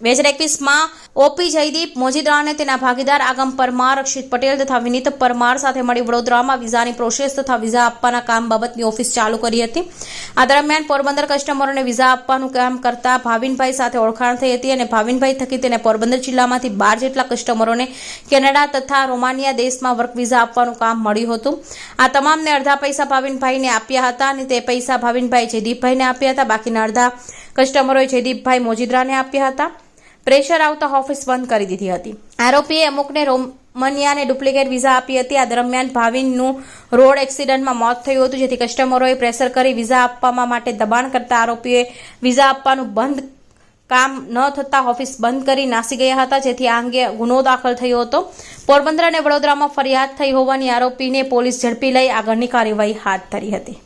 બે હજાર એકવીસમાં ઓપી જયદીપ મોજીદ્રા અને તેના ભાગીદાર આગમ પરમાર રક્ષિત પટેલ તથા વિનીત પરમાર સાથે મળી વડોદરામાં વિઝાની પ્રોસેસ તથા વિઝા આપવાના કામ બાબતની ઓફિસ ચાલુ કરી હતી. આ દરમિયાન પોરબંદર કસ્ટમરોને વિઝા આપવાનું કામ કરતા ભાવિનભાઈ સાથે ઓળખાણ થઈ હતી અને ભાવિનભાઈ થકી તેને પોરબંદર જિલ્લામાંથી બાર જેટલા કસ્ટમરોને કેનેડા તથા રોમાનિયા દેશમાં વર્ક વિઝા આપવાનું કામ મળ્યું હતું. આ તમામને અડધા પૈસા ભાવિનભાઈને આપ્યા હતા અને તે પૈસા ભાવિનભાઈ જયદીપભાઈને આપ્યા હતા. બાકીના અડધા કસ્ટમરોએ જયદીપભાઈ મોજીદ્રાને આપ્યા હતા. પ્રેશર આવતા ઓફિસ બંધ કરી દીધી હતી. આરોપીએ અમુકને રોમનિયાને ડુપ્લિકેટ વિઝા આપી હતી. આ દરમિયાન ભાવિનનું રોડ એક્સિડન્ટમાં મોત થયું હતું, જેથી કસ્ટમરોએ પ્રેશર કરી વિઝા આપવા માટે દબાણ કરતા આરોપીએ વિઝા આપવાનું બંધ કામ ન થતાં ઓફિસ બંધ કરી નાસી ગયા હતા, જેથી આ અંગે ગુનો દાખલ થયો હતો. પોરબંદર અને વડોદરામાં ફરિયાદ થઈ હોવાની આરોપીને પોલીસ ઝડપી લઈ આગળની કાર્યવાહી હાથ ધરી હતી.